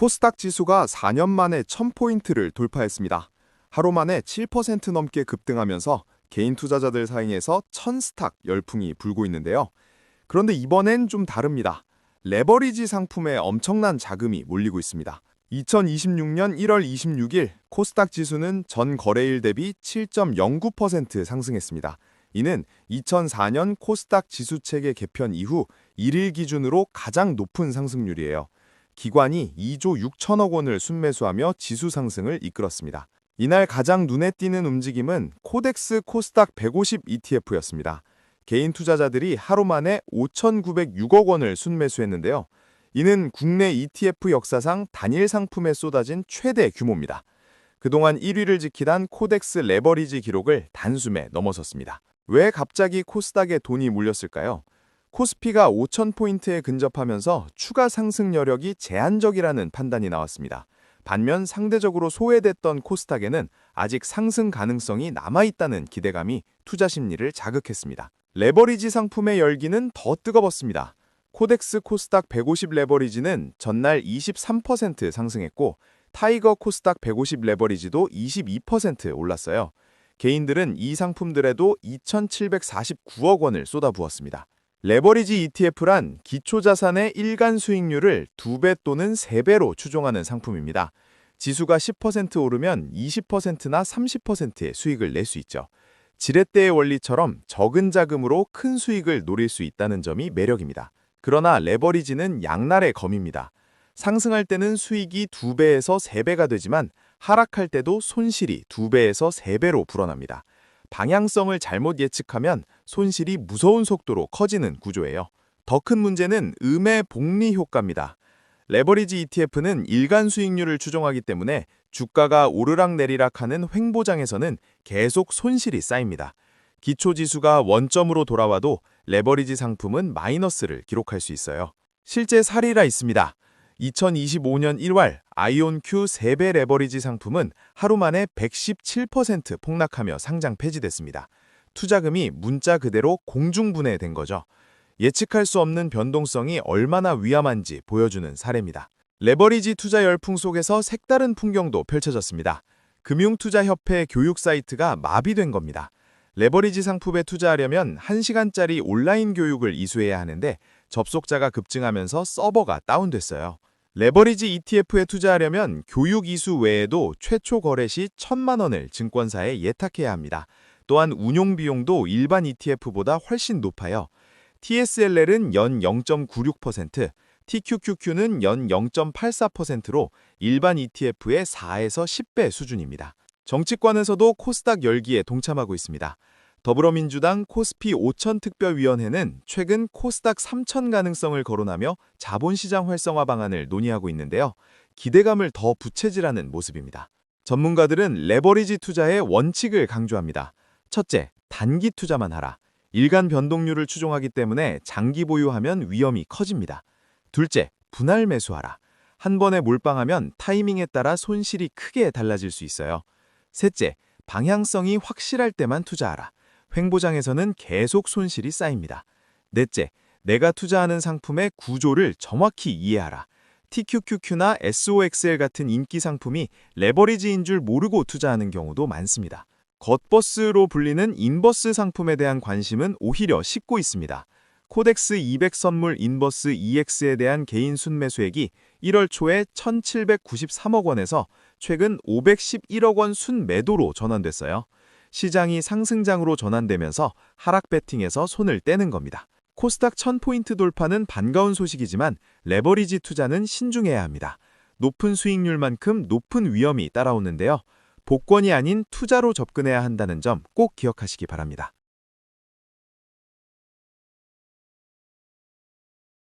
코스닥 지수가 4년 만에 1000포인트를 돌파했습니다. 하루 만에 7% 넘게 급등하면서 개인 투자자들 사이에서 1000스탁 열풍이 불고 있는데요. 그런데 이번엔 좀 다릅니다. 레버리지 상품에 엄청난 자금이 몰리고 있습니다. 2026년 1월 26일 코스닥 지수는 전 거래일 대비 7.09% 상승했습니다. 이는 2004년 코스닥 지수 체계 개편 이후 1일 기준으로 가장 높은 상승률이에요. 기관이 2조 6천억 원을 순매수하며 지수 상승을 이끌었습니다. 이날 가장 눈에 띄는 움직임은 코덱스 코스닥 150 ETF였습니다. 개인 투자자들이 하루 만에 5,906억 원을 순매수했는데요. 이는 국내 ETF 역사상 단일 상품에 쏟아진 최대 규모입니다. 그동안 1위를 지키던 코덱스 레버리지 기록을 단숨에 넘어섰습니다. 왜 갑자기 코스닥에 돈이 몰렸을까요? 코스피가 5,000포인트에 근접하면서 추가 상승 여력이 제한적이라는 판단이 나왔습니다. 반면 상대적으로 소외됐던 코스닥에는 아직 상승 가능성이 남아있다는 기대감이 투자 심리를 자극했습니다. 레버리지 상품의 열기는 더 뜨거웠습니다. 코덱스 코스닥 150 레버리지는 전날 23% 상승했고 타이거 코스닥 150 레버리지도 22% 올랐어요. 개인들은 이 상품들에도 2,749억 원을 쏟아부었습니다. 레버리지 ETF란 기초자산의 일간 수익률을 2배 또는 3배로 추종하는 상품입니다. 지수가 10% 오르면 20%나 30%의 수익을 낼 수 있죠. 지렛대의 원리처럼 적은 자금으로 큰 수익을 노릴 수 있다는 점이 매력입니다. 그러나 레버리지는 양날의 검입니다. 상승할 때는 수익이 2배에서 3배가 되지만 하락할 때도 손실이 2배에서 3배로 불어납니다. 방향성을 잘못 예측하면 손실이 무서운 속도로 커지는 구조예요. 더 큰 문제는 음의 복리 효과입니다. 레버리지 ETF는 일간 수익률을 추종하기 때문에 주가가 오르락내리락하는 횡보장에서는 계속 손실이 쌓입니다. 기초지수가 원점으로 돌아와도 레버리지 상품은 마이너스를 기록할 수 있어요. 실제 사례가 있습니다. 2025년 1월 아이온Q 3배 레버리지 상품은 하루 만에 117% 폭락하며 상장 폐지됐습니다. 투자금이 문자 그대로 공중분해된 거죠. 예측할 수 없는 변동성이 얼마나 위험한지 보여주는 사례입니다. 레버리지 투자 열풍 속에서 색다른 풍경도 펼쳐졌습니다. 금융투자협회 교육 사이트가 마비된 겁니다. 레버리지 상품에 투자하려면 1시간짜리 온라인 교육을 이수해야 하는데 접속자가 급증하면서 서버가 다운됐어요. 레버리지 ETF에 투자하려면 교육 이수 외에도 최초 거래 시 1천만 원을 증권사에 예탁해야 합니다. 또한 운용 비용도 일반 ETF보다 훨씬 높아요. TSLL은 연 0.96%, TQQQ는 연 0.84%로 일반 ETF의 4에서 10배 수준입니다. 정치권에서도 코스닥 열기에 동참하고 있습니다. 더불어민주당 코스피 5천 특별위원회는 최근 코스닥 3천 가능성을 거론하며 자본시장 활성화 방안을 논의하고 있는데요. 기대감을 더 부채질하는 모습입니다. 전문가들은 레버리지 투자의 원칙을 강조합니다. 첫째, 단기 투자만 하라. 일간 변동률을 추종하기 때문에 장기 보유하면 위험이 커집니다. 둘째, 분할 매수하라. 한 번에 몰빵하면 타이밍에 따라 손실이 크게 달라질 수 있어요. 셋째, 방향성이 확실할 때만 투자하라. 횡보장에서는 계속 손실이 쌓입니다. 넷째, 내가 투자하는 상품의 구조를 정확히 이해하라. TQQQ나 SOXL 같은 인기 상품이 레버리지인 줄 모르고 투자하는 경우도 많습니다. 겉버스로 불리는 인버스 상품에 대한 관심은 오히려 식고 있습니다. 코덱스 200 선물 인버스 EX에 대한 개인 순매수액이 1월 초에 1,793억 원에서 최근 511억 원 순매도로 전환됐어요. 시장이 상승장으로 전환되면서 하락 배팅에서 손을 떼는 겁니다. 코스닥 1000포인트 돌파는 반가운 소식이지만 레버리지 투자는 신중해야 합니다. 높은 수익률만큼 높은 위험이 따라오는데요. 복권이 아닌 투자로 접근해야 한다는 점 꼭 기억하시기 바랍니다.